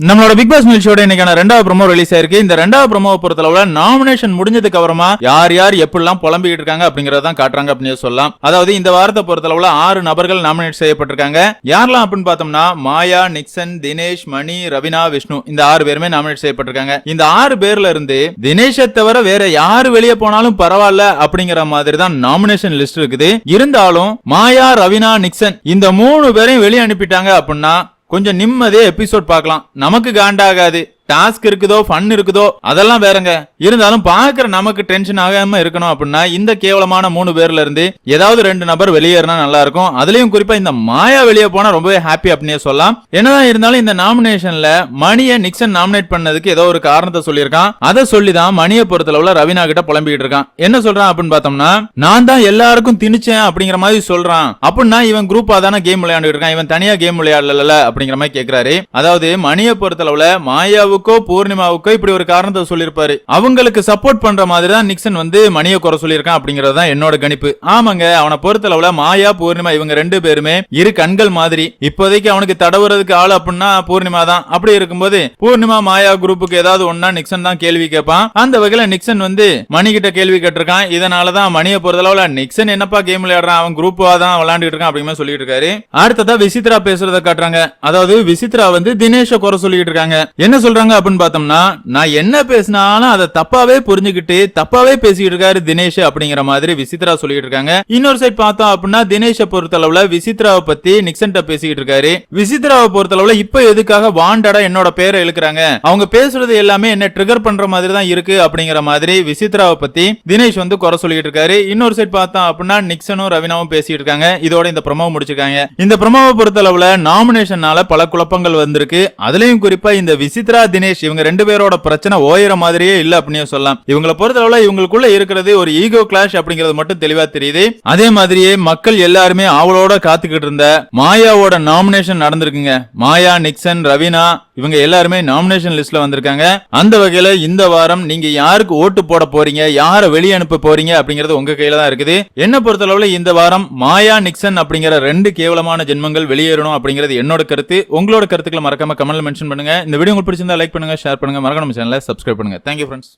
நம்மளோட big pass நிகழ்ச்சியோட இன்னைக்கான ரெண்டாவது ப்ரோமோ ரிலீஸ் ஆயிருக்கு. இந்த ரெண்டாவது ப்ரோமோவை பொறுத்தளவுல நாமினேஷன் முடிஞ்சதுக்கு அப்புறமா யார் யார் எப்படிலாம் புலம்பிக்கிட்டு இருக்காங்க அப்படிங்கறத காட்டுறாங்க அப்படின்னு சொல்லலாம். அதாவது இந்த வாரத்தை பொறுத்தளவுல ஆறு நபர்கள் நாமினேட் செய்யப்பட்டிருக்காங்க. யாரெல்லாம் அப்படின்னு பார்த்தோம்னா மாயா நிக்சன் தினேஷ் மணி ரவினா விஷ்ணு இந்த ஆறு பேருமே நாமினேட் செய்யப்பட்டிருக்காங்க. இந்த ஆறு பேர்ல இருந்து தினேஷை தவிர வேற யாரு வெளியே போனாலும் பரவாயில்ல அப்படிங்கிற மாதிரி தான் நாமினேஷன் லிஸ்ட் இருக்குது. இருந்தாலும் மாயா ரவினா நிக்சன் இந்த மூணு பேரையும் வெளியே அனுப்பிட்டாங்க அப்படின்னா கொஞ்சம் நிம்மதியாக எபிசோட் பார்க்கலாம். நமக்கு காண்டாகாது. டாஸ்க் இருக்குதோ ஃபன் இருக்குதோ அதெல்லாம் வேறங்க. இருந்தாலும் பாக்குற நமக்கு டென்ஷன் ஆகாம இருக்கணும் அப்படின்னா இந்த கேவலமான மூணு பேர்ல இருந்து ஏதாவது ரெண்டு நபர் வெளியேறினா நல்லா இருக்கும் அதுலயும் குறிப்பா இந்த மாயா வெளியே போனா ரொம்பவே ஹாப்பி அப்படின்னே சொல்லலாம். என்னதான் இருந்தாலும் இந்த நாமினேஷன்ல மணியை நிக்சன் நாமினேட் பண்ணதுக்கு ஏதோ ஒரு காரணத்தை சொல்லியிருக்கான். அதை சொல்லிதான் மணியை பொறுத்தளவுல ரவினா கிட்ட புலம்பிக்கிட்டு இருக்கான். என்ன சொல்றான் அப்படின்னு பார்த்தோம்னா நான் தான் எல்லாருக்கும் திணிச்சேன் அப்படிங்கிற மாதிரி சொல்றான். அப்படின்னா இவன் குரூப்பா தானே கேம் விளையாண்டுட்டு இருக்கான். இவன் தனியா கேம் விளையாடல அப்படிங்கிற மாதிரி கேக்குறாரு. அதாவது மணியை பொறுத்தளவுல மாயாவுக்கோ பூர்ணிமாவுக்கோ இப்படி ஒரு காரணத்தை சொல்லியிருப்பாரு. அவங்களுக்கு சப்போர்ட் பண்ற மாதிரி தான் நிக்சன் வந்து மணியை குறை சொல்லியிருக்கான் அப்படிங்கறது தான் என்னோட கணிப்பு. ஆமாங்க அவனை பொறுத்தளவுல மாயா பூர்ணிமா இவங்க ரெண்டு பேருமே இரு கண்கள் மாதிரி. இப்போதைக்கு அவனுக்கு தடவுறதுக்கு ஆள் அப்படின்னா பூர்ணிமா தான். அப்படி இருக்கும்போது பூர்ணிமா மாயா குரூப்புக்கு ஏதாவது ஒன்னா நிக்சன் தான் கேள்வி கேட்பான். அந்த வகையில நிக்சன் வந்து மணி கிட்ட கேள்வி கேட்டிருக்கான். இதனாலதான் மணியை பொறுத்தளவுல நிக்சன் என்னப்பா கேம் விளையாடுறான்? அவன் குரூப்பா தான் விளையாண்டுட்டு இருக்கான் அப்படிங்கிற சொல்லிட்டு இருக்காரு. அடுத்ததா விசித்ரா பேசுறத காட்டுறாங்க. அதாவது விசித்ரா வந்து தினேஷ குறை சொல்லிட்டு இருக்காங்க. என்ன சொல்றாங்க? அப்படின்னு பார்த்தோம்னா நான் என்ன பேசினாலும் அதை தப்பாவே புரிஞ்சுக்கிட்டு தப்பாவே பேசிட்டு இருக்காரு தினேஷ் அப்படிங்கிற மாதிரி விசித்ரா சொல்லிட்டு இருக்காங்க. இன்னொரு சைட் பார்த்தோம் அப்படின்னா தினேஷ பொறுத்தளவுல விசித்ராவை பத்தி நிக்சன்ட்ட பேசிக்கிட்டு இருக்காரு. விசித்ராவை பொறுத்தளவுல இப்ப எதுக்காக வாண்டடா என்னோட பேரை இழுக்கிறாங்க? அவங்க பேசுறது எல்லாமே என்ன ட்ரிகர் பண்ற மாதிரி தான் இருக்கு அப்படிங்கிற மாதிரி விசித்ராவை பத்தி தினேஷ் வந்து குறை சொல்லிட்டு இருக்காரு. இன்னொரு சைட் பார்த்தோம் அப்படின்னா நிக்சனும் ரவினாவும் பேசிட்டு இருக்காங்க. இதோட இந்த ப்ரொமோ முடிச்சிருக்காங்க. இந்த ப்ரொமோவை பொறுத்தளவுல நாமினேஷனால பல குழப்பங்கள் வந்திருக்கு. அதுலயும் குறிப்பா இந்த விசித்ரா தினேஷ் இவங்க ரெண்டு பேரோட பிரச்சனை ஓயிற மாதிரியே இல்ல அப்படின்னு சொல்லலாம். இவங்களை பொறுத்தளவுல இவங்களுக்குள்ள இருக்கிறது ஒரு ஈகோ கிளாஷ் அப்படிங்கிறது மட்டும் தெளிவா தெரியுது. அதே மாதிரியே மக்கள் எல்லாருமே ஆவலோட காத்துக்கிட்டு இருந்த மாயாவோட நாமினேஷன் நடந்திருக்குங்க. மாயா நிக்சன் ரவீனா இவங்க எல்லாருமே நாமினேஷன் லிஸ்ட்ல வந்திருக்காங்க. அந்த வகையில இந்த வாரம் நீங்க யாருக்கு ஓட்டு போட போறீங்க? யாரை வெளியே அனுப்ப போறீங்க? அப்படிங்கறது உங்க கையில தான் இருக்குது. என்ன பொறுத்தளவுல இந்த வாரம் மாயா நிக்சன் அப்படிங்கிற ரெண்டு கேவலமான ஜென்மங்கள் வெளியேறணும் அப்படிங்கிறது என்னோட கருத்து. உங்களோட கருத்துக்களை மறக்காம கமெண்ட்ல மென்ஷன் பண்ணுங்க. இந்த வீடியோ உங்களுக்கு பிடிச்சிருந்தா லைக் பண்ணுங்க ஷேர் பண்ணுங்க. மறக்காம சேனலை சப்ஸ்கிரைப் பண்ணுங்க. Thank you friends